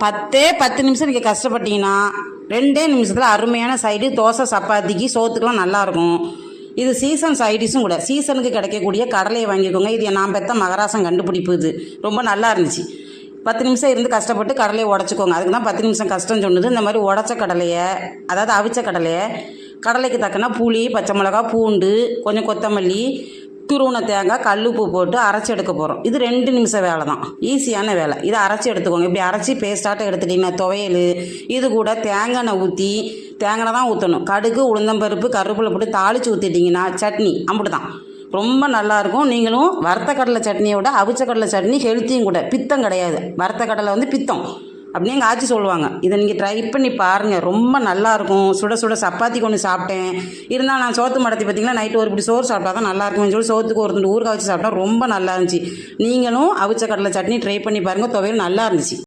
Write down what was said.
பத்தே பத்து நிமிஷம் நீங்கள் கஷ்டப்பட்டீங்கன்னா ரெண்டே நிமிஷத்தில் அருமையான சைடு தோசை சப்பாத்திக்கு சோத்துக்கெலாம் நல்லாயிருக்கும். இது சீசன் சைடிஸும் கூட. சீசனுக்கு கிடைக்கக்கூடிய கடலையை வாங்கிக்கோங்க. இது நான் பெற்ற மகராசம் கண்டுபிடிப்பு இது. ரொம்ப நல்லா இருந்துச்சு. பத்து நிமிஷம் இருந்து கஷ்டப்பட்டு கடலையை உடச்சிக்கோங்க. அதுக்கு தான் பத்து நிமிஷம் கஷ்டம் சொன்னது. இந்த மாதிரி உடச்ச கடலையை அதாவது அவிச்ச கடலையை கடலைக்கு தக்கன புளி பச்சை மிளகா பூண்டு கொஞ்சம் கொத்தமல்லி துருவன தேங்காய் கல்லுப்பு போட்டு அரைச்சி எடுக்க போகிறோம் இது ரெண்டு நிமிஷம் வேலை தான் ஈஸியான வேலை. இதை அரைச்சி எடுத்துக்கோங்க. இப்படி அரைச்சி பேஸ்டாட்டம் எடுத்துட்டிங்கன்னா துவையல் இது கூட தேங்காய் எண்ணெய் ஊற்றி தேங்காய் தான் ஊற்றணும் கடுகு உளுந்தம்பருப்பு கருவேப்பிலை போட்டு தாளித்து ஊற்றிட்டிங்கன்னா சட்னி அம்பிட்டு தான் ரொம்ப நல்லாயிருக்கும் நீங்களும் வறுத்த கடலை சட்னியை விட அவிச்ச கடலை சட்னி ஹெல்த்தியும் கூட. பித்தம் கிடையாது. வறுத்த கடலை வந்து பித்தம். அப்படின்னு எங்கள் ஆச்சி சொல்லுவாங்க. இதை நீங்கள் ட்ரை பண்ணி பாருங்கள் ரொம்ப நல்லாயிருக்கும் சுட சுட சப்பாத்தி கொண்டு சாப்பிட்டேன். இருந்தால் நான் சோத்து மடத்தி பார்த்தீங்கன்னா நைட்டு ஒரு இப்படி சோறு சாப்பிட்டா தான் நல்லா இருக்கும்னு சொல்லி சோத்துக்கு ஒரு துண்டு ஊறுகாய் வச்சு சாப்பிட்டா ரொம்ப நல்லா இருந்துச்சு. நீங்களும் அவிச்ச கடலை சட்னி ட்ரை பண்ணி பாருங்கள் துவையல் நல்லா இருந்துச்சு.